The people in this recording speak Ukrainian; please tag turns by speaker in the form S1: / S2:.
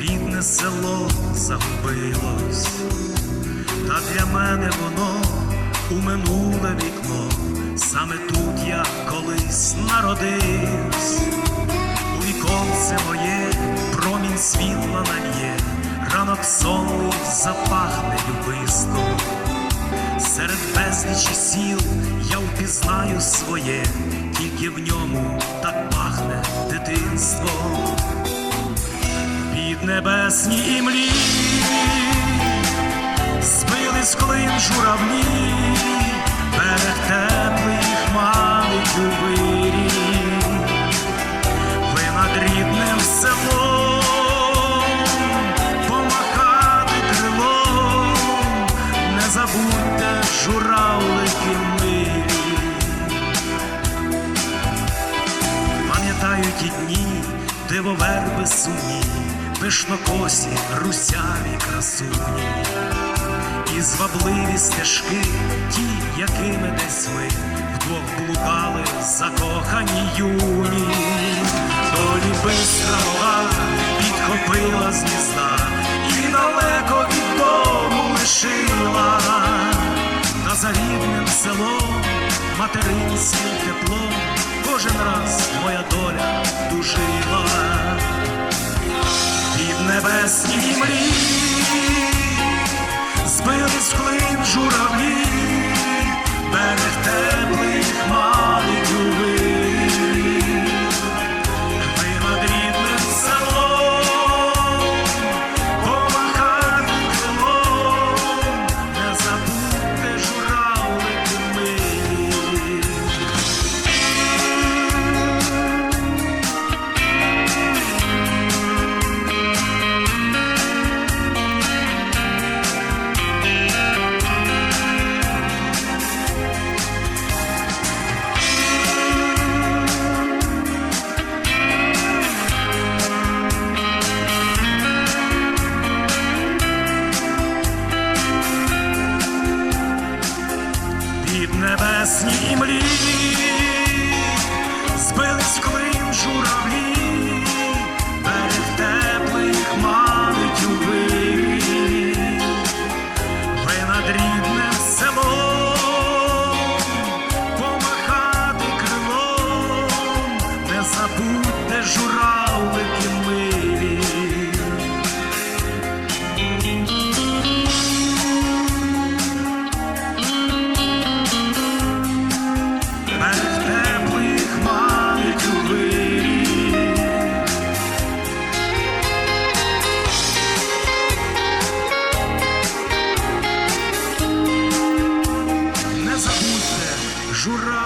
S1: рідне село загубилось, та для мене воно у минуле вікно, саме тут я колись народився, у віконце моє промінь світла нальє, ранок сонний запахне любисто. Серед безлічі сіл я впізнаю своє, тільки в ньому так пахне дитинство. Небесні імлі збились клин журавлі, берег теплий їх манить вирі. Ви над рідним селом помахати крилом, не забудьте журавлики милі. Пам'ятаю ті дні, дивоверби сумні, пишнокосі, русяві красуні, і звабливі стежки, ті, якими десь ми вдвох блукали, закохані юні, долі бистра нога підхопила з гнізда і далеко від дому лишила, та за рідним селом материнським теплом кожен раз моя доля дужила під небесні небесні імлі, збились клин журавлі, Журавлики